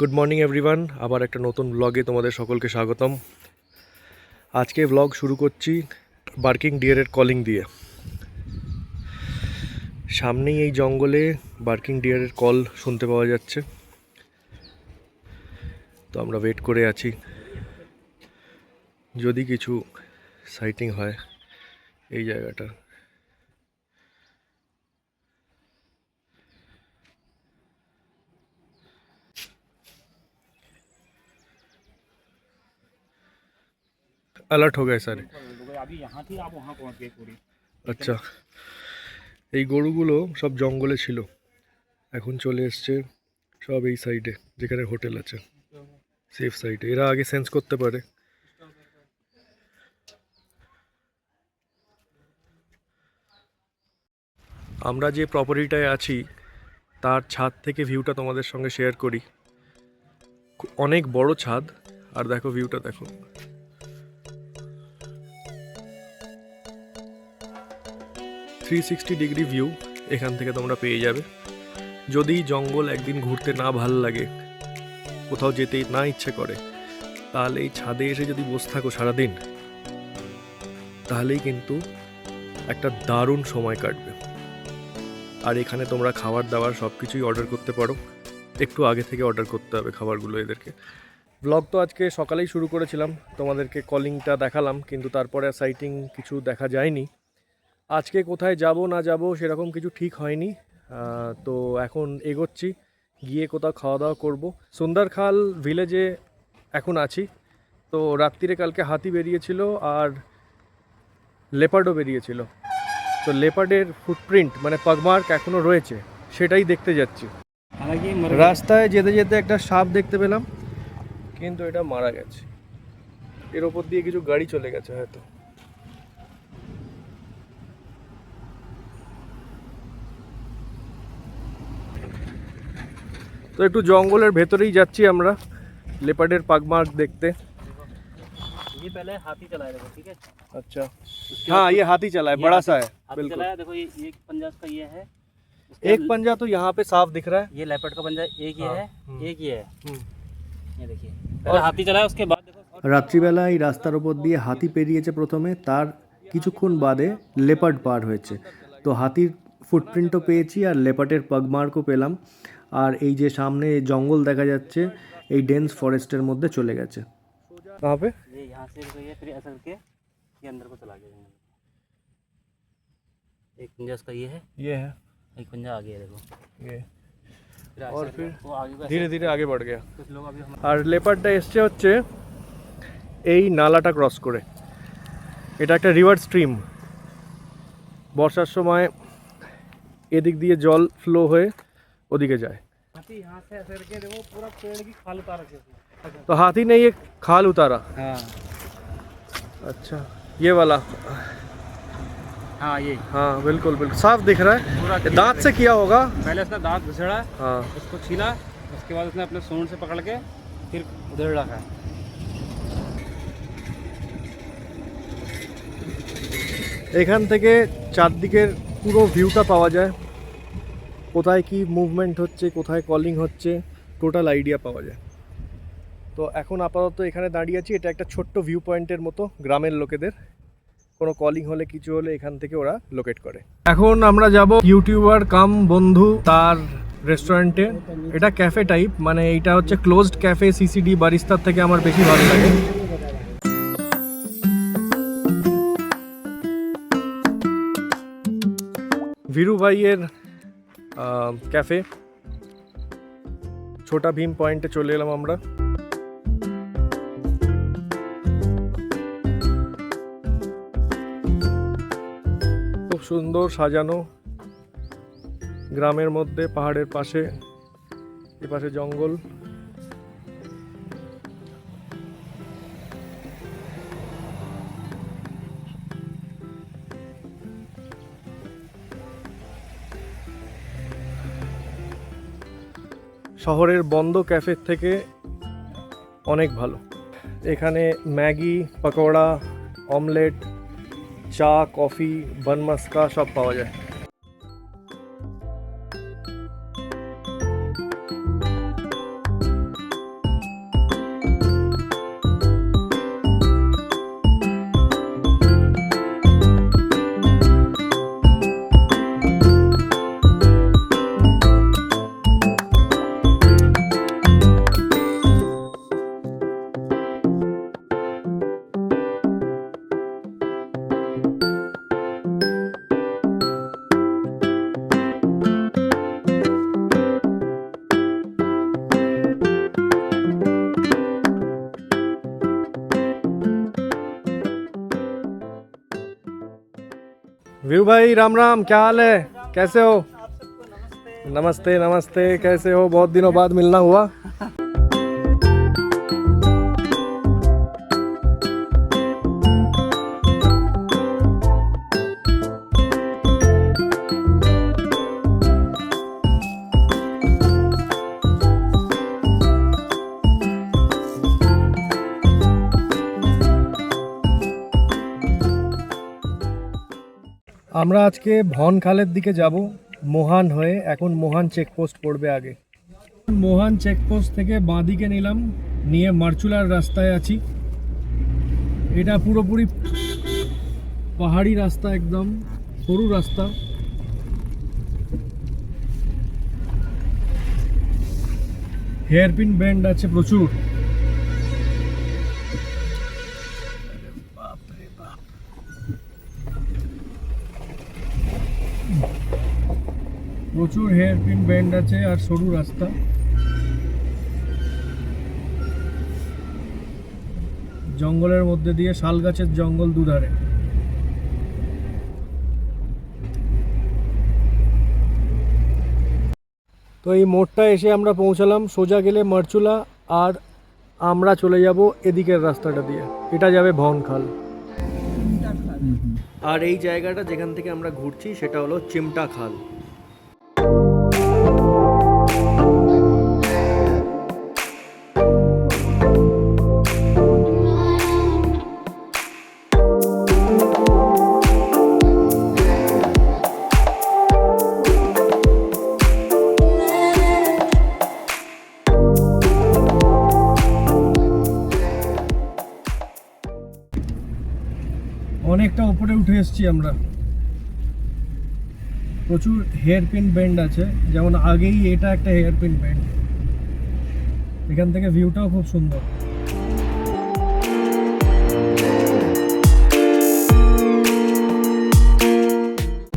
Good morning everyone আবার একটা নতুন ব্লগে তোমাদের সকলকে স্বাগতম। আজকে ব্লগ শুরু করছি বার্কিং ডিয়ারের কলিং দিয়ে। সামনেই এই জঙ্গলে বার্কিং ডিয়ারের কল শুনতে পাওয়া যাচ্ছে। তো আমরা ওয়েট করে আছি। যদি কিছু সাইটিং হয় এই জায়গাটা। अलर्ट हो गए सारे अभी यहाँ थी आप वहाँ पहुँच गए पूरी আচ্ছা এই গরুগুলো সব জঙ্গলে ছিল এখন চলে এসছে সব এই সাইডে যেখানে হোটেল আছে সেফ সাইডে এরা আগে সেন্স করতে পারে আমরা যে প্রপার্টিটায় আছি তার ছাদ থেকে ভিউটা তোমাদের সঙ্গে শেয়ার করি খু- অনেক বড় ছাদ আর দেখো ভিউটা দেখো থ্রি সিক্সটি ডিগ্রি ভিউ এখান থেকে তোমরা পেয়ে যাবে। যদি জঙ্গল একদিন ঘুরতে না ভালো লাগে, কোথাও যেতে না ইচ্ছে করে, তাহলে এই ছাদে এসে যদি বসে থাকো সারাদিন, তাহলেই কিন্তু একটা দারুণ সময় কাটবে। আর এখানে তোমরা খাবার দাবার সব কিছুই অর্ডার করতে পারো। একটু আগে থেকে অর্ডার করতে হবে খাবারগুলো এদেরকে। ব্লগ তো আজকে সকালেই শুরু করেছিলাম, তোমাদেরকে কলিংটা দেখালাম, কিন্তু তারপরে সাইটিং কিছু দেখা যায়নি। আজকে কোথায় যাব না যাব সেরকম কিছু ঠিক হয়নি। তো এখন এগোচ্ছি গিয়ে কোথাও খাওয়া দাওয়া করব সুন্দরখাল ভিলেজে এখন আছি। তো রাত্রিরে কালকে হাতি বেরিয়েছিল আর লেপার্ডও বেরিয়েছিল। তো লেপার্ডের ফুটপ্রিন্ট মানে পাগমার্ক এখনও রয়েছে সেটাই দেখতে যাচ্ছি। রাস্তায় যেতে যেতে একটা সাপ দেখতে পেলাম কিন্তু এটা মারা গেছে। এর ওপর দিয়ে কিছু গাড়ি চলে গেছে হয়তো। তো একটু জঙ্গলের ভেতরেই যাচ্ছি আমরা লেপার্ডের পাগমার্ক দেখতে ये पहले हाथी चलाया देखो ठीक है अच्छा हाँ ये हाथी चला है बड़ा सा है हाथी बिल्कुल चलाया देखो ये एक पंजा का ये है उसके एक बाद पंजा तो यहाँ पे साफ दिख रहा है ये लेपर्ड का पंजा एक ये हाँ, है हम्म। एक ये है हम्म। ये देखिए पहले हाथी चलाया उसके बाद देखो রাত্রিবেলা এই রাস্তার ওপর দিয়ে হাতি পেরিয়েছে প্রথমে তার কিছুক্ষণ বাদে লেপার্ড পার হয়েছে তো হাতির ফুটপ্রিন্টও পেয়েছি আর লেপার্ডের পাগমার্কও পেলাম আর এই যে সামনে জঙ্গল দেখা যাচ্ছে এই ডেন্স ফরেস্টের মধ্যে চলে গেছে कहाँ पे ये यहाँ से देखो ये फिर ऐसा करके ये अंदर को चला गया जंगल में। एक पंजा उसका ये है ये है एक पंजा आगे है देखो ये फिर और ऐसा फिर वो आगे को ऐसे- ধীরে ধীরে আগে बढ़ गया कुछ लोग अभी हम আর লেপারটা এসছে হচ্ছে এই নালাটা ক্রস করে এটা একটা রিভার স্ট্রিম বর্ষার সময় এদিক দিয়ে জল ফ্লো হয়ে ওদিকে যায় हाथी यहाँ से ऐसे करके देखो पूरा पेड़ की खाल उतार रखी है उसने। तो हाथी ने ये खाल उतारा हाँ अच्छा ये वाला हाँ ये हाँ बिल्कुल बिल्कुल साफ दिख रहा पूरा है दांत से किया होगा पहले उसने दांत घुसेड़ा हाँ उसको छीला उसके बाद उसने अपने सूंड से पकड़ के फिर उधर रखा এখান থেকে চারদিকের পুরো ভিউটা পাওয়া যায় কোথায় কি মুভমেন্ট হচ্ছে, কোথায় কলিং হচ্ছে টোটাল আইডিয়া পাওয়া যায়। তো এখন আপাতত এখানে দাঁড়িয়ে আছি, এটা একটা ছোট্ট ভিউ পয়েন্টের মতো, গ্রামের লোকেদের। কোনো কলিং হলে, কিছু হলে এখান থেকে ওরা লোকেট করে। এখন আমরা যাব ইউটিউবার কাম বন্ধু তার রেস্টুরেন্টে এটা ক্যাফে টাইপ মানে এইটা হচ্ছে ক্লোজড ক্যাফে সিসিডি বারিস্তার থেকে আমার বেশি ভালো লাগে। ভিরু ভাইয়ের ক্যাফে ছোটা ভীম পয়েন্টে চলে এলাম আমরা। খুব সুন্দর সাজানো গ্রামের মধ্যে, পাহাড়ের পাশে, এপাশে জঙ্গল। শহরের বন্ধ ক্যাফের থেকে অনেক ভালো। এখানে ম্যাগি, পকোড়া, অমলেট, চা, কফি, বানমাস্কা সব পাওয়া যায়। व्यू भाई, राम राम, क्या हाल है? कैसे हो? नमस्ते नमस्ते, कैसे हो? बहुत दिनों बाद मिलना हुआ। আমরা আজকে ভনখালের দিকে যাব, মোহান হয়ে এখন মোহান চেকপোস্ট পড়বে আগে। মোহান চেকপোস্ট থেকে বাঁদিকে নিলাম, নিয়ে মার্চুলার রাস্তায় আছি। এটা পুরোপুরি পাহাড়ি রাস্তা একদম, সরু রাস্তা। হেয়ারপিন ব্যান্ড আছে প্রচুর। প্রচুর হেয়ারপিন ব্যান্ড আছে আর সরু রাস্তা। জঙ্গলের মধ্যে দিয়ে শাল গাছের জঙ্গল দুধারে। তো এই মোড়টা এসে আমরা পৌঁছালাম সোজা গেলে মারচুলা আর আমরা চলে যাব এদিকের রাস্তাটা দিয়ে। এটা যাবে ভনখাল আর এই জায়গাটা যেখান থেকে আমরা ঘুরছি সেটা হলো চিমটা খাল এসেছি আমরা। প্রচুর হেয়ার পিন বেন্ড আছে। যেমন আগেই এটা একটা হেয়ার পিন বেন্ড এখান থেকে ভিউটাও খুব সুন্দর।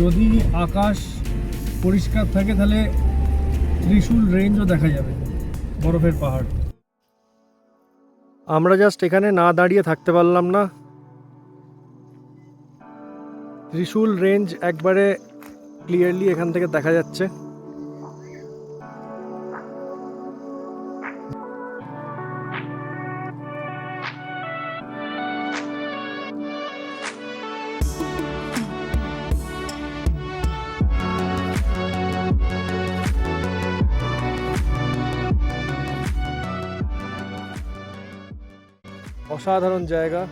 যদি আকাশ পরিষ্কার থাকে তাহলে ত্রিশূল রেঞ্জও দেখা যাবে, বরফের পাহাড়। আমরা জাস্ট এখানে না দাঁড়িয়ে থাকতে পারলাম না। ত্রিশূল রেঞ্জ একবারে ক্লিয়ারলি এখান থেকে দেখা যাচ্ছে। অসাধারণ জায়গা।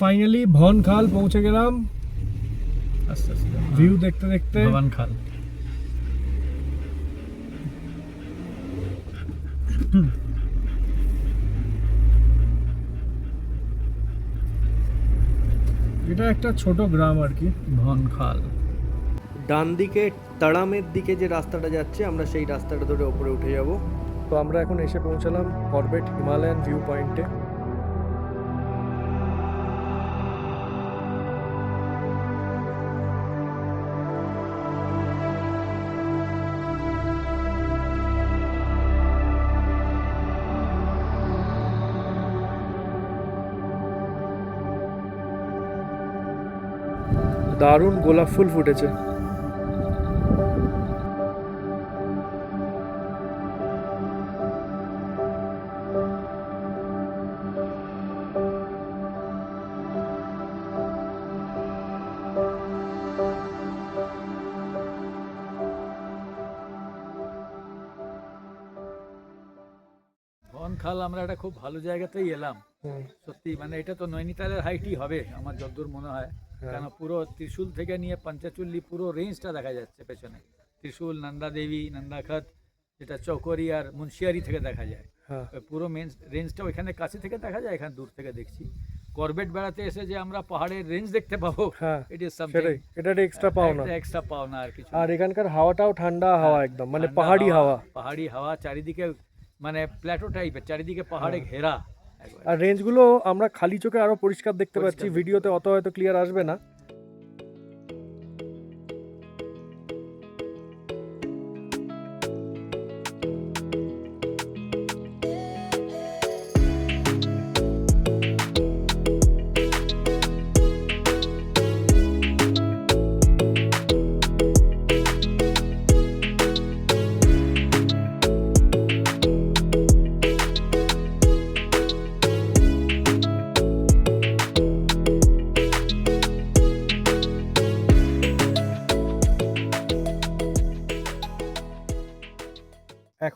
ফাইনালি ভনখাল পৌঁছে গেলাম। ভিউ দেখতে দেখতে ভবান খাল। এটা একটা ছোট গ্রাম আর কি। ভনখাল ডান দিকে তাড়ামের দিকে যে রাস্তাটা যাচ্ছে আমরা সেই রাস্তাটা ধরে ওপরে উঠে যাব। তো আমরা এখন এসে পৌঁছালাম করবেট হিমালয়ান ভিউ পয়েন্টে দারুণ গোলাপ ফুল ফুটেছে। ভवन খাল আমরা একটা খুব ভালো জায়গাতেই এলাম। সত্যি মানে এটা তো নৈনিতালের হাইটই হবে আমার যতদূর মনে হ্যাঁ। কেন পুরো ত্রিশূল থেকে নিয়ে পঞ্চাচুল্লি পুরো রেঞ্জটা দেখা যাচ্ছে পেছনে। ত্রিশূল নন্দা দেবী নন্দাখত যেটা চৌকরি আর মুন্সিয়ারি থেকে দেখা যায়। হ্যাঁ। ওই পুরো মেন রেঞ্জটা ওইখানে কাছে থেকে দেখা যায় এখানে দূর থেকে দেখছি। করবেট বেড়াতে এসে যে আমরা পাহাড়ের রেঞ্জ দেখতে পাবো হ্যাঁ ইট ইজ সেটাই। এটা একটা এক্সট্রা পাওনা। এক্সট্রা পাওনা আর কিছু আর এখানকার হাওয়াটাও ঠান্ডা হাওয়া একদম মানে ঠান্ডা পাহাড়ি হাওয়া পাহাড়ি হাওয়া চারিদিকে মানে প্ল্যাটো টাইপের চারিদিকে পাহাড়ে হ্যাঁ। ঘেরা। একবারে। আর রেঞ্জগুলো আমরা খালি চোখে আরও পরিষ্কার দেখতে পাচ্ছি। ভিডিওতে অত হয়তো ক্লিয়ার আসবে না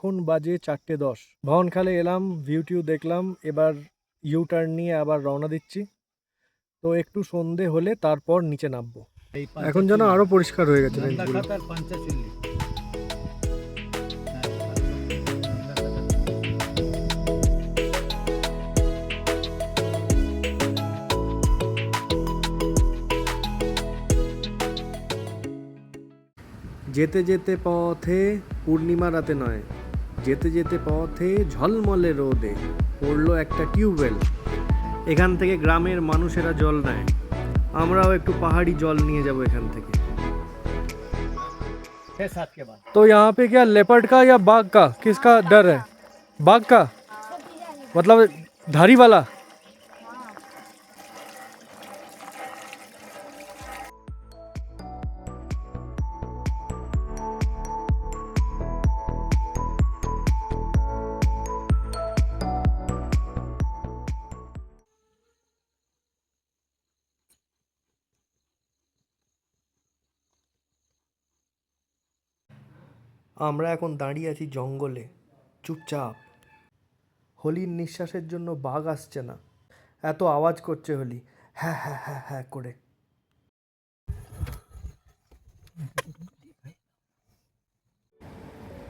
এখন বাজে চারটে দশ। ভবনখালে এলাম ভিউ টিউ দেখলাম এবার ইউ টার্ন নিয়ে আবার রওনা দিচ্ছি। তো একটু সন্ধে হলে তারপর নিচে নামবো। এখন যেন আরও পরিষ্কার হয়ে গেছে যেতে যেতে পথে পূর্ণিমা রাতে নয়। যেতে যেতে পথে ঝলমলে রোদে পড়লো একটা টিউবওয়েল এখান থেকে গ্রামের মানুষেরা জল নেয় আমরাও একটু পাহাড়ি জল নিয়ে যাব এখান থেকে छः सात के बाद तो यहाँ पे क्या लेपर्ड का या बाघ का किसका डर है बाघ का मतलब धारी वाला আমরা এখন দাঁড়িয়ে আছি জঙ্গলে। চুপচাপ। হোলির নিঃশ্বাসের জন্য বাঘ আসছে না। এত আওয়াজ করছে হোলি। হ্যাঁ হ্যাঁ হ্যাঁ হ্যাঁ করে।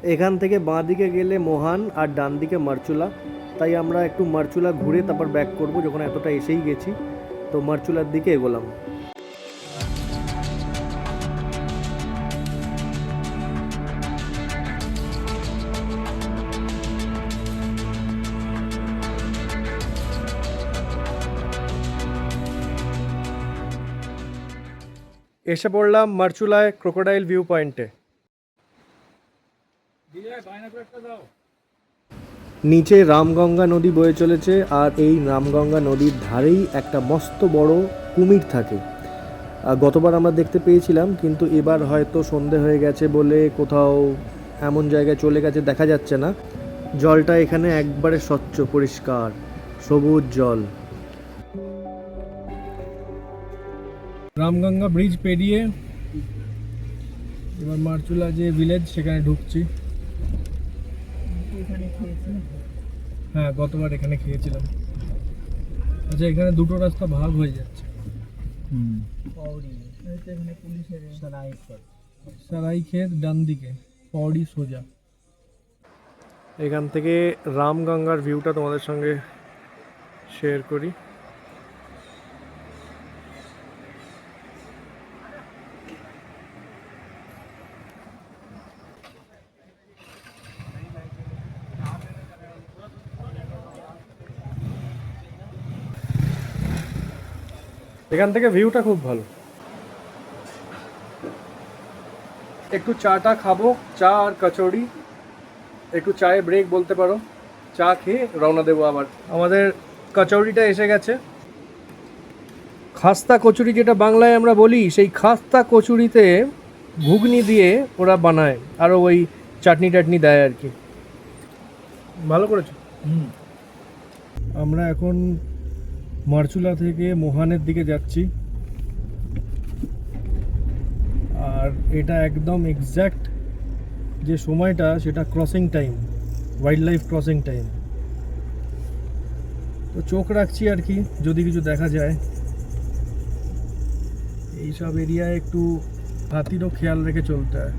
এখান থেকে বাঁ দিকে গেলে মোহান আর ডান দিকে মারচুলা। তাই আমরা একটু মারচুলা ঘুরে তারপর ব্যাক করব, যখন এতটা এসেই গেছি। তো মারচুলার দিকে এগোলাম। এসে পড়লাম মার্চুলায় ক্রোকোডাইল ভিউ পয়েন্টে। নিচে রামগঙ্গা নদী বয়ে চলেছে আর এই রামগঙ্গা নদীর ধারেই একটা মস্ত বড় কুমির থাকে। গতবার আমরা দেখতে পেয়েছিলাম, কিন্তু এবার হয়তো সন্ধে হয়ে গেছে বলে কোথাও এমন জায়গায় চলে গেছে দেখা যাচ্ছে না। জলটা এখানে একবারে স্বচ্ছ, পরিষ্কার, সবুজ জল। রামগঙ্গা ব্রিজ পেরিয়ে এবার মার্চুলা যে ভিলেজ সেখানে ঢুকছি। হ্যাঁ গতবার এখানে খেয়েছিলাম। আচ্ছা এখানে দুটো রাস্তা ভাগ হয়ে যাচ্ছে। সারাই ক্ষেত ডান দিকে পৌড়ি সোজা। এখান থেকে রামগঙ্গার ভিউটা তোমাদের সঙ্গে শেয়ার করি। এখান থেকে ভিউটা খুব ভালো। একটু চাটা খাব চা আর কচুরি একটু চায়ে ব্রেক বলতে পারো। চা খেয়ে রওনা দেবো আবার। আমাদের কচুরিটা এসে গেছে। খাস্তা কচুরি যেটা বাংলায় আমরা বলি সেই খাস্তা কচুরিতে ঘুগনি দিয়ে ওরা বানায় আরও ওই চাটনি টাটনি দেয় আর কি। ভালো করেছ? হুম। আমরা এখন মারচুলা থেকে মোহানের দিকে যাচ্ছি। আর এটা একদম এক্স্যাক্ট যে সময়টা, সেটা crossing time wildlife crossing time তো চোখ রাখছি আর কি, যদি কিছু দেখা যায়। এইসব এরিয়ায় একটু হাতিরও খেয়াল রেখে চলতে হয়।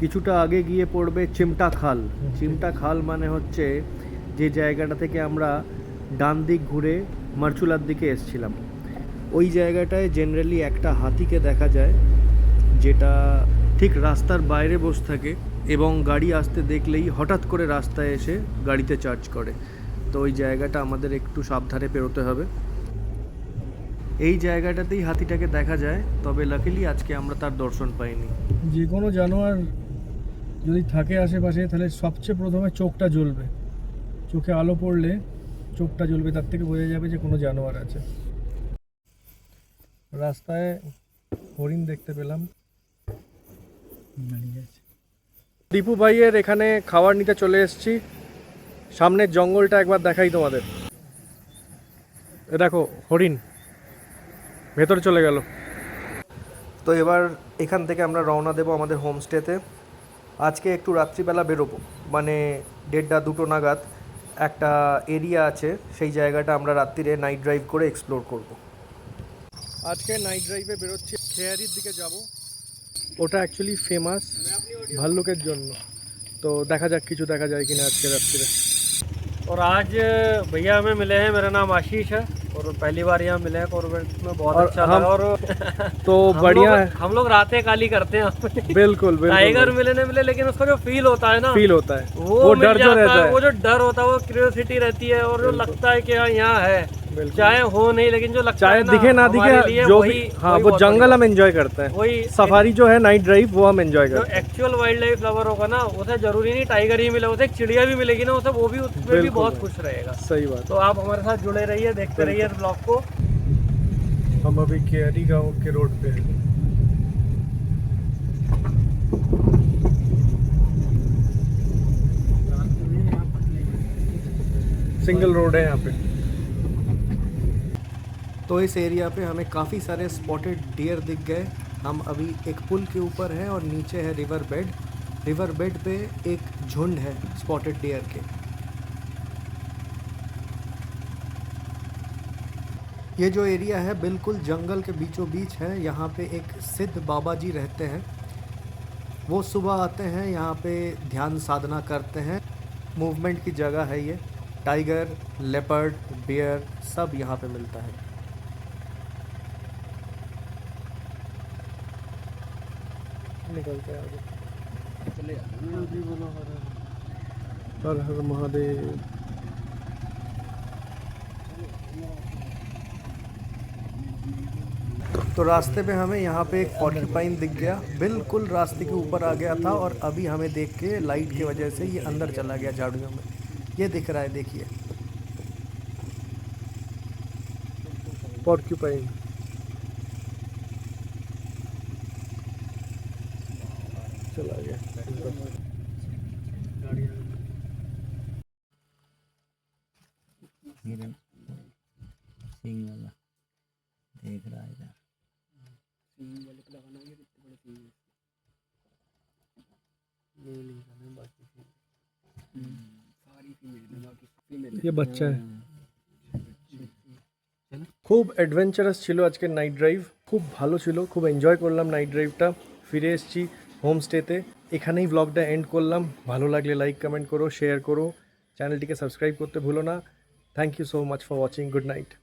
কিছুটা আগে গিয়ে পড়বে চিমটা খাল। চিমটা খাল মানে হচ্ছে যে জায়গাটা থেকে আমরা ডান দিক ঘুরে মারচুলার দিকে এসছিলাম। ওই জায়গাটায় জেনারেলি একটা হাতিকে দেখা যায়, যেটা ঠিক রাস্তার বাইরে বসে থাকে এবং গাড়ি আসতে দেখলেই হঠাৎ করে রাস্তায় এসে গাড়িতে চার্জ করে। তো ওই জায়গাটা আমাদের একটু সাবধানে পেরোতে হবে। এই জায়গাটাতেই হাতিটাকে দেখা যায়, তবে লাকিলি আজকে আমরা তার দর্শন পাইনি। যে কোনো জানোয়ার যদি থাকে আশেপাশে তাহলে সবচেয়ে প্রথমে চোখটা জ্বলবে। চোখে আলো পড়লে চোখটা জ্বলবে তার থেকে বোঝা যাবে যে কোনো জানোয়ার আছে। রাস্তায় হরিণ দেখতে পেলাম। দীপু ভাইয়ের এখানে খাবার নিতে চলে এসেছি। সামনের জঙ্গলটা একবার দেখাই তোমাদের। এ দেখো হরিণ। ভেতরে চলে গেল। তো এবার এখান থেকে আমরা রওনা দেবো আমাদের হোমস্টেতে আজকে একটু রাত্রিবেলা বেরোবো মানে দেড়টা দুটো নাগাদ একটা এরিয়া আছে সেই জায়গাটা আমরা রাত্রিরে নাইট ড্রাইভ করে এক্সপ্লোর করব আজকে নাইট ড্রাইভে বেরোচ্ছি খেয়ারির দিকে যাব ওটা অ্যাকচুয়ালি ফেমাস ভাল্লুকের জন্য তো দেখা যাক কিছু দেখা যায় কিনা আজকে রাত্রিরে और आज भैया हमें मिले हैं मेरा नाम आशीष है और पहली बार यहाँ मिले हैं कॉर्बेट में बहुत और अच्छा हम- लगा और तो बढ़िया है। हम लोग रातें काली करते हैं। बिल्कुल टाइगर मिले नहीं मिले लेकिन उसका जो फील होता है ना फील होता है। वो, वो डर जो रहता है। वो जो डर होता है वो क्यूरियोसिटी रहती है और जो लगता है कि हाँ यहाँ है। चाहे हो नहीं लेकिन जो लगता चाहे है दिखे ना दिखे जो वही भी हाँ वो जंगल हम एंजॉय करते हैं। वही सफारी जो है नाइट ड्राइव वो हम एंजॉय करते हैं। एक्चुअल वाइल्ड लाइफ लवर होगा ना उसे ज़रूरी नहीं टाइगर ही मिले उसे चिड़िया भी मिलेगी ना उसे वो भी उसमें भी बहुत खुश रहेगा। सही बात। तो आप हमारे साथ जुड़े रहिए देखते रहिए ब्लॉग को। हम अभी केहरी गाँव के रोड पे हैं। सिंगल रोड है यहाँ पे। तो इस एरिया पे हमें काफ़ी सारे स्पॉटेड डियर दिख गए। हम अभी एक पुल के ऊपर है और नीचे है रिवर बेड रिवर बेड पे एक झुंड है स्पॉटेड डियर के। ये जो एरिया है बिल्कुल जंगल के बीचों बीच है। यहाँ पे एक सिद्ध बाबा जी रहते हैं। वो सुबह आते हैं, यहाँ पे ध्यान साधना करते हैं। मूवमेंट की जगह है ये। टाइगर लेपर्ड बियर सब यहाँ पे मिलता है। निकलते हैं आगे। हर हर। महादेव। तो रास्ते पे हमें यहाँ पे एक पॉर्क्यूपाइन दिख गया। बिल्कुल रास्ते के ऊपर आ गया था और अभी हमें देख के लाइट की वजह से ये अंदर चला गया झाड़ियों में। ये दिख रहा है देखिए। पॉर्क्यूपाइन चला गया हिरन सिंह वाला देख रहा है इधर ये बच्चा है খুব অ্যাডভেঞ্চারাস ছিল আজকের নাইট ড্রাইভ খুব ভালো ছিল খুব এনজয় করলাম নাইট ড্রাইভটা ফিরে এসেছি হোমস্টেতে এখানেই ব্লগটা এন্ড করলাম ভালো লাগলে লাইক কমেন্ট করো শেয়ার করো চ্যানেলটিকে সাবস্ক্রাইব করতে ভুলো না Thank you so much for watching. Good night.